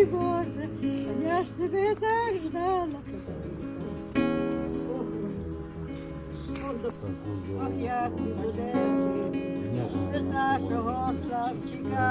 мой Боже, я ж тебе так ждала. Ох, як буде жити. Без нашого славчика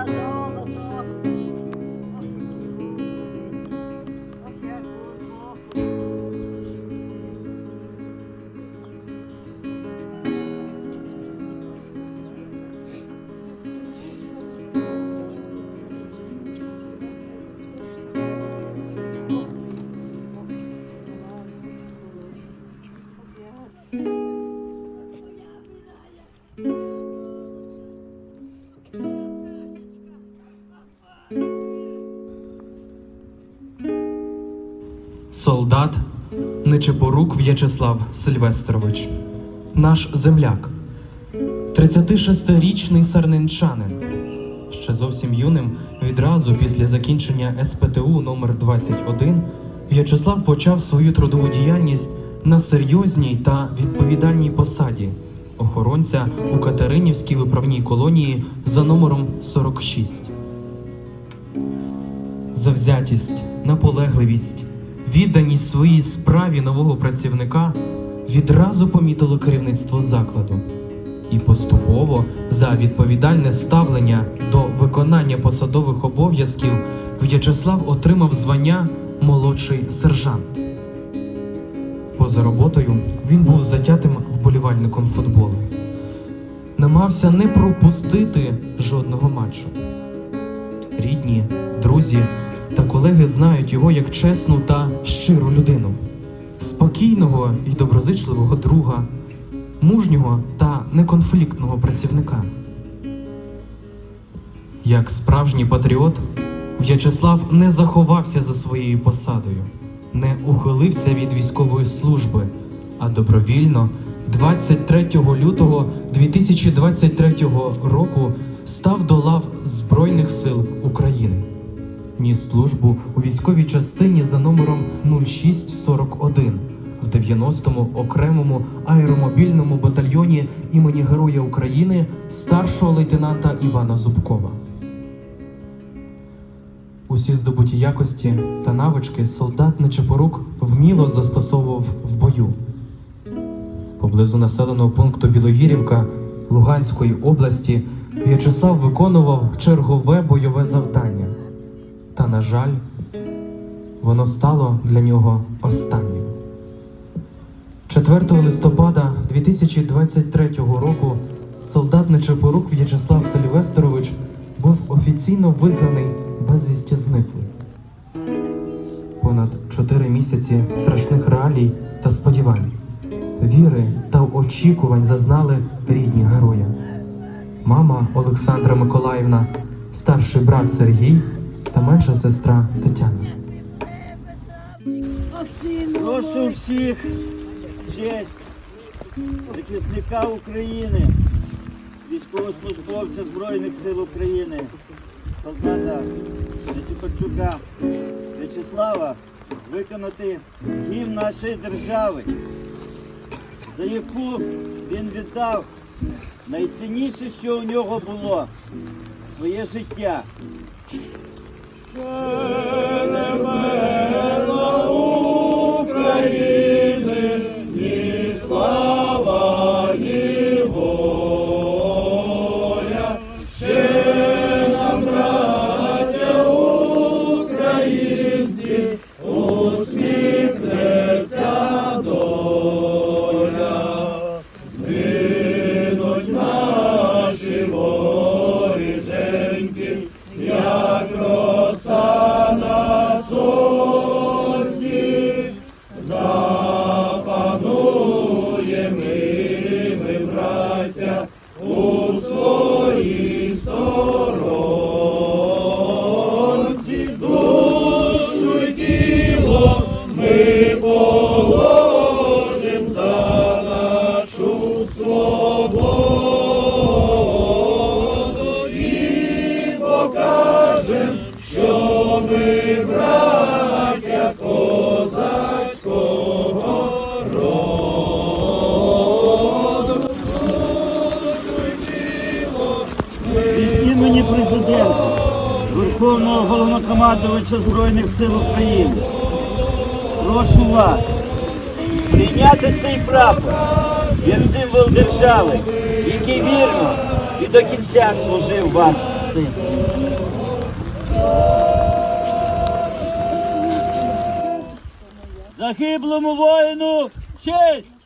Солдат Нечепорук В'ячеслав Сильвестрович, наш земляк, 36-річний сарненчанин. Ще зовсім юним, відразу після закінчення СПТУ номер 21 В'ячеслав почав свою трудову діяльність на серйозній та відповідальній посаді охоронця у Катеринівській виправній колонії за номером 46. Завзятість, наполегливість, відданість своїй справі нового працівника відразу помітило керівництво закладу. І поступово за відповідальне ставлення до виконання посадових обов'язків В'ячеслав отримав звання молодший сержант. Поза роботою він був затятим вболівальником футболу. Намагався не пропустити жодного матчу. Рідні, друзі та колеги знають його як чесну та щиру людину, спокійного і доброзичливого друга, мужнього та неконфліктного працівника. Як справжній патріот, В'ячеслав не заховався за своєю посадою, не ухилився від військової служби, а добровільно 23 лютого 2023 року став до лав Збройних сил України. Ніс службу у військовій частині за номером 0641 в 90-му окремому аеромобільному батальйоні імені Героя України старшого лейтенанта Івана Зубкова. Усі здобуті якості та навички солдат Нечепорук вміло застосовував в бою. Поблизу населеного пункту Білогірівка Луганської області В'ячеслав виконував чергове бойове завдання. На жаль, воно стало для нього останнім. 4 листопада 2023 року солдат Нечепорук В'ячеслав Сильвестрович був офіційно визнаний безвісті зниклий. Понад 4 місяці страшних реалій та сподівань, віри та очікувань зазнали рідні героя. Мама Олександра Миколаївна, старший брат Сергій та менша сестра Тетяна. Прошу всіх честь захисника України, військовослужбовця Збройних сил України, солдата Житіпачука В'ячеслава виконати гімн нашої держави, за яку він віддав найцінніше, що у нього було своє життя. Від Верховного Головнокомандувача Збройних сил України. Прошу вас прийняти цей прапор як символ держави, який вірно і до кінця служив вас цим. Загиблому воїну честь!